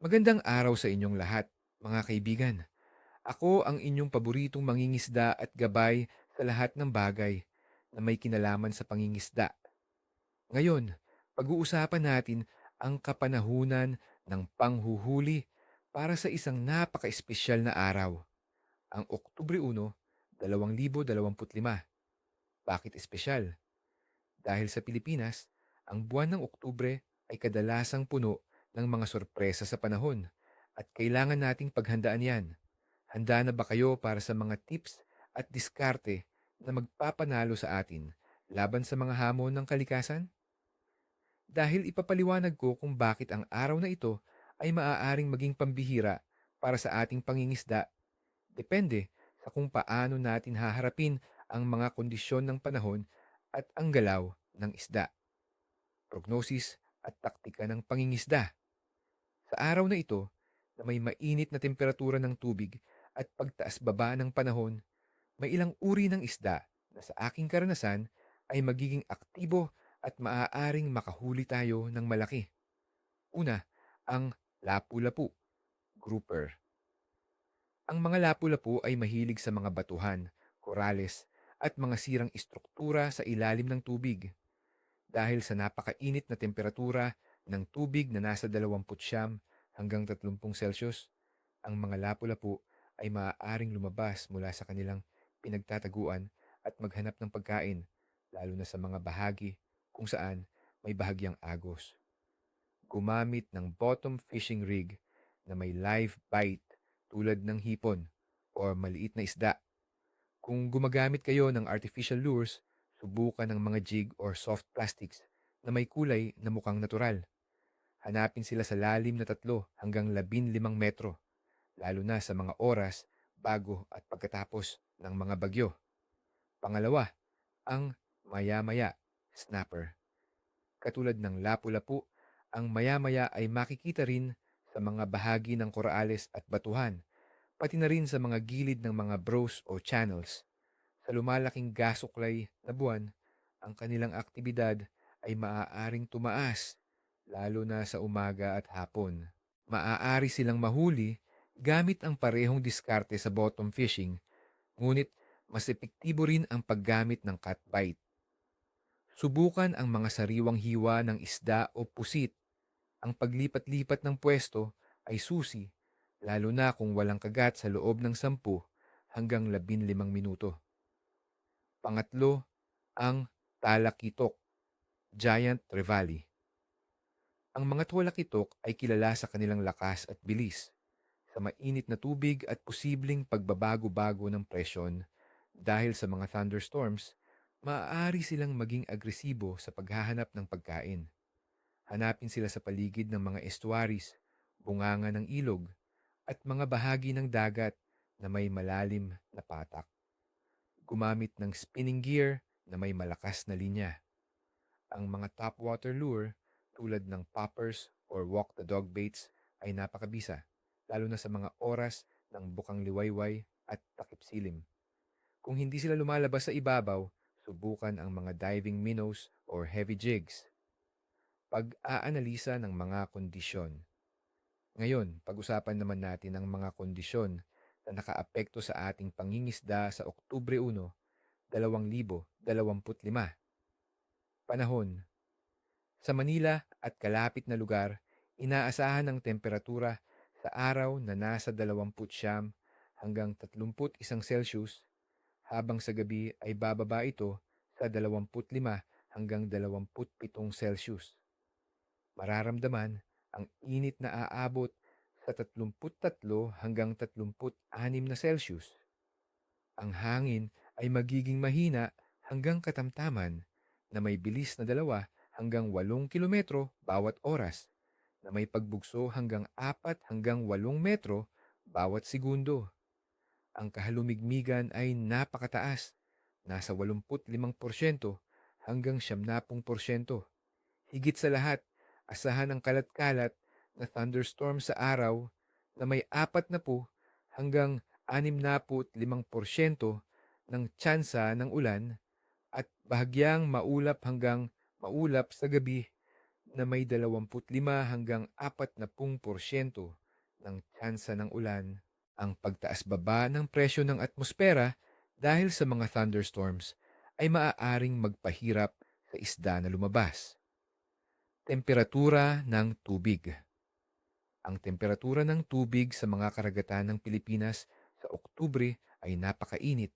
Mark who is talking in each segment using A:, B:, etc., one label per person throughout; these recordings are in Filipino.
A: Magandang araw sa inyong lahat, mga kaibigan. Ako ang inyong paboritong mangingisda at gabay sa lahat ng bagay na may kinalaman sa pangingisda. Ngayon, pag-uusapan natin ang kapanahunan ng panghuhuli para sa isang napaka-espesyal na araw, ang Oktubre 1, 2025. Bakit espesyal? Dahil sa Pilipinas, ang buwan ng Oktubre ay kadalasang puno ng mga sorpresa sa panahon at kailangan nating paghandaan yan. Handa na ba kayo para sa mga tips at diskarte na magpapanalo sa atin laban sa mga hamon ng kalikasan? Dahil ipapaliwanag ko kung bakit ang araw na ito ay maaaring maging pambihira para sa ating pangingisda. Depende sa kung paano natin haharapin ang mga kondisyon ng panahon at ang galaw ng isda. Prognosis at taktika ng pangingisda. Sa araw na ito, na may mainit na temperatura ng tubig at pagtaas-baba ng panahon, may ilang uri ng isda na sa aking karanasan ay magiging aktibo at maaaring makahuli tayo ng malaki. Una, ang lapu-lapu, grouper. Ang mga lapu-lapu ay mahilig sa mga batuhan, korales, at mga sirang istruktura sa ilalim ng tubig. Dahil sa napakainit na temperatura ng tubig na nasa 29 hanggang 30 Celsius, ang mga lapu-lapu ay maaaring lumabas mula sa kanilang pinagtataguan at maghanap ng pagkain, lalo na sa mga bahagi kung saan may bahagyang agos. Gumamit ng bottom fishing rig na may live bite tulad ng hipon o maliit na isda. Kung gumagamit kayo ng artificial lures, subukan ng mga jig or soft plastics na may kulay na mukhang natural. Hanapin sila sa lalim na tatlo hanggang labin limang metro, lalo na sa mga oras bago at pagkatapos ng mga bagyo. Pangalawa, ang maya-maya, snapper. Katulad ng lapu-lapu, ang maya-maya ay makikita rin sa mga bahagi ng korales at batuhan, pati na rin sa mga gilid ng mga bros o channels. Sa lumalaking gasuklay na buwan, ang kanilang aktibidad ay maaaring tumaas, lalo na sa umaga at hapon. Maaari silang mahuli gamit ang parehong diskarte sa bottom fishing, ngunit mas epektibo rin ang paggamit ng cut bite. Subukan ang mga sariwang hiwa ng isda o pusit. Ang paglipat-lipat ng pwesto ay susi, lalo na kung walang kagat sa loob ng 10 hanggang 15 minuto. Pangatlo, ang talakitok, giant trevally. Ang mga tuwalakitok ay kilala sa kanilang lakas at bilis, sa mainit na tubig at posibleng pagbabago-bago ng presyon dahil sa mga thunderstorms, maaari silang maging agresibo sa paghahanap ng pagkain. Hanapin sila sa paligid ng mga estuaries, bunganga ng ilog, at mga bahagi ng dagat na may malalim na patak. Gumamit ng spinning gear na may malakas na linya. Ang mga topwater lure tulad ng poppers or walk the dog baits ay napakabisa, lalo na sa mga oras ng bukang liwayway at takip silim. Kung hindi sila lumalabas sa ibabaw, subukan ang mga diving minnows or heavy jigs. Pag-aanalisa ng mga kondisyon. Ngayon, pag-usapan naman natin ang mga kondisyon na nakaapekto sa ating pangingisda sa Oktubre 1, 2025. Panahon Sa Manila at kalapit na lugar, inaasahan ang temperatura sa araw na nasa 29 hanggang 31 Celsius, habang sa gabi ay bababa ito sa 25 hanggang 27 Celsius. Mararamdaman ang init na aabot sa 33 hanggang 36 na Celsius. Ang hangin ay magiging mahina hanggang katamtaman na may bilis na 2 hanggang 8 kilometro bawat oras na may pagbugso hanggang 4 hanggang 8 metro bawat segundo. Ang kahalumigmigan ay napakataas, nasa 85% hanggang 70%. Higit sa lahat, asahan ang kalat-kalat na thunderstorm sa araw na may 40 hanggang 65% ng tsansa ng ulan at bahagyang maulap hanggang maulap sa gabi na may 25 hanggang 40% ng tsansa ng ulan ang pagtaas-baba ng presyo ng atmosfera dahil sa mga thunderstorms ay maaaring magpahirap sa isda na lumabas. Temperatura ng tubig Ang temperatura ng tubig sa mga karagatan ng Pilipinas sa Oktubre ay napakainit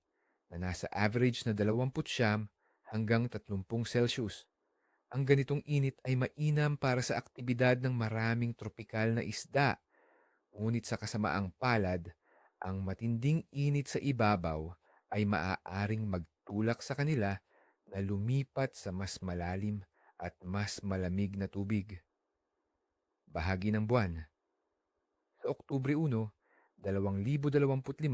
A: na nasa average na 29 hanggang 30 Celsius. Ang ganitong init ay mainam para sa aktibidad ng maraming tropikal na isda. Ngunit sa kasamaang palad, ang matinding init sa ibabaw ay maaaring magtulak sa kanila na lumipat sa mas malalim at mas malamig na tubig. Bahagi ng buwan Sa Oktubre 1, 2025,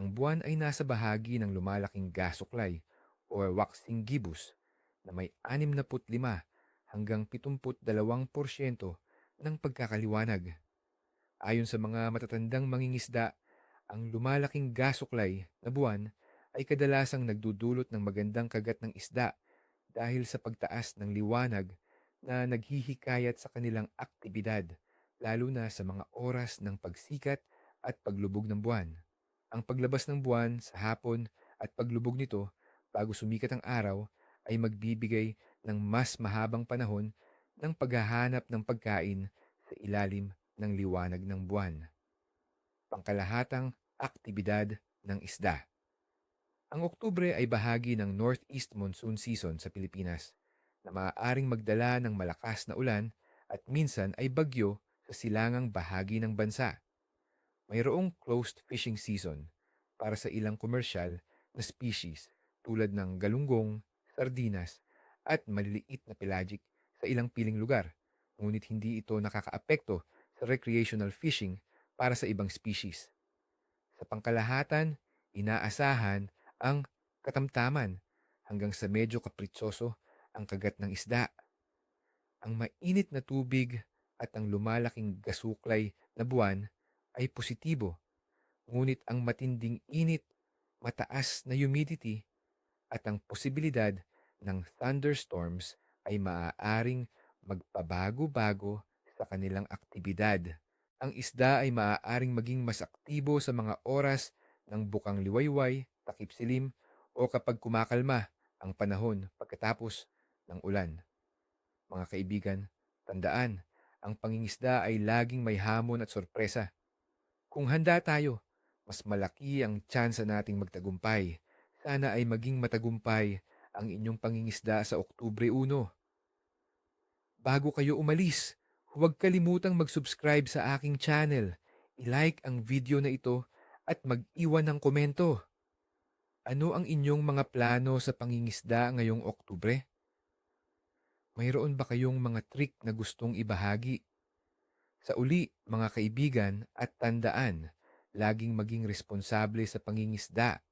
A: ang buwan ay nasa bahagi ng lumalaking gasuklay o waxing gibbous na may 65 hanggang 72% ng pagkakaliwanag. Ayon sa mga matatandang mangingisda, ang lumalaking gasuklay na buwan ay kadalasang nagdudulot ng magandang kagat ng isda dahil sa pagtaas ng liwanag na naghihikayat sa kanilang aktibidad, lalo na sa mga oras ng pagsikat at paglubog ng buwan. Ang paglabas ng buwan sa hapon at paglubog nito bago sumikat ang araw ay magbibigay ng mas mahabang panahon ng paghahanap ng pagkain sa ilalim ng liwanag ng buwan. Pangkalahatang aktibidad ng isda. Ang Oktubre ay bahagi ng Northeast Monsoon Season sa Pilipinas na maaaring magdala ng malakas na ulan at minsan ay bagyo sa silangang bahagi ng bansa. Mayroong closed fishing season para sa ilang komersyal na species tulad ng galunggong, sardinas at maliliit na pelagic sa ilang piling lugar. Ngunit hindi ito nakakaapekto sa recreational fishing para sa ibang species. Sa pangkalahatan, inaasahan ang katamtaman hanggang sa medyo kapritsoso ang kagat ng isda. Ang mainit na tubig at ang lumalaking gasuklay na buwan ay positibo. Ngunit ang matinding init, mataas na humidity at ang posibilidad ng thunderstorms ay maaaring magpabago-bago sa kanilang aktibidad. Ang isda ay maaaring maging mas aktibo sa mga oras ng bukang liwayway, takip silim, o kapag kumakalma ang panahon pagkatapos ng ulan. Mga kaibigan, tandaan, ang pangingisda ay laging may hamon at sorpresa. Kung handa tayo, mas malaki ang tsansa nating magtagumpay. Sana ay maging matagumpay ang inyong pangingisda sa Oktubre 1. Bago kayo umalis, huwag kalimutang mag-subscribe sa aking channel, i-like ang video na ito at mag-iwan ng komento. Ano ang inyong mga plano sa pangingisda ngayong Oktubre? Mayroon ba kayong mga trick na gustong ibahagi? Sa uli, mga kaibigan, at tandaan, laging maging responsable sa pangingisda